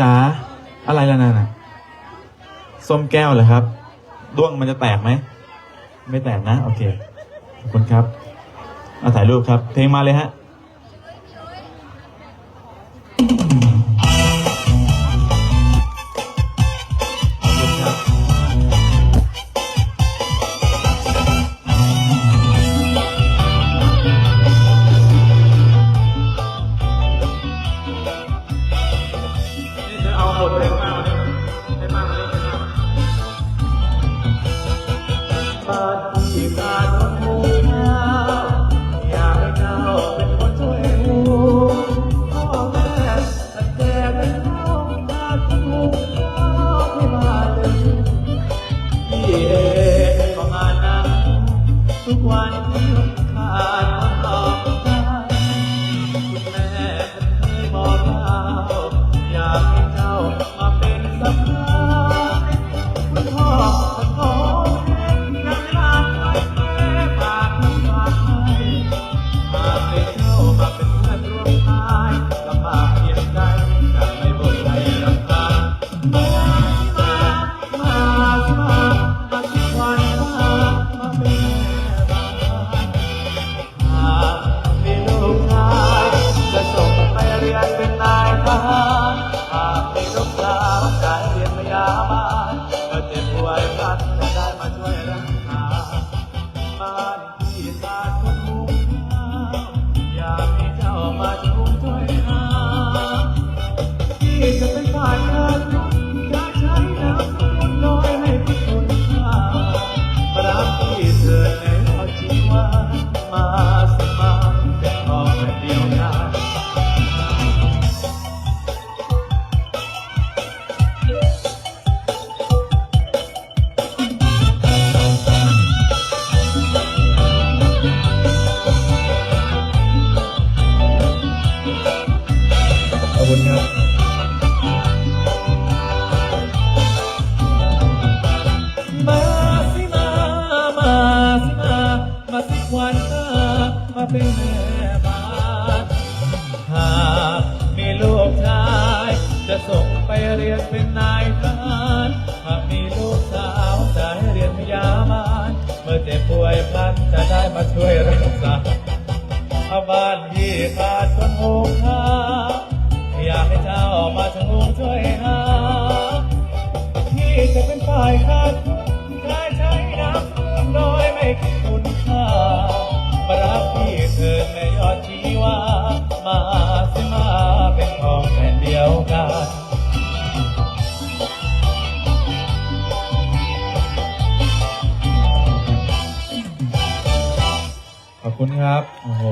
จ๋าอะไรล่ะนั่นน่ะส้มแก้วเหรอครับ ด้วงมันจะแตกไหม ไม่แตกนะ โอเค ขอบคุณครับ เอาถ่ายรูปครับ เพลงมาเลยฮะ one. าทุกวันตามาเป็นแม่บ้านหากมีลูกชาย จะส่งไปเรียนเป็นนายทหารหากมีลูกสาวจะให้เรียนพยาบาลเมื่อเจ็บป่วยพลันจะได้มาช่วยรักษาบ้านที่ขาดคนหูข้าอยากให้เจ้ามาชงงช่วยหาที่จะเป็นฝ่ายขาด ขอบคุณครับ โอ้โห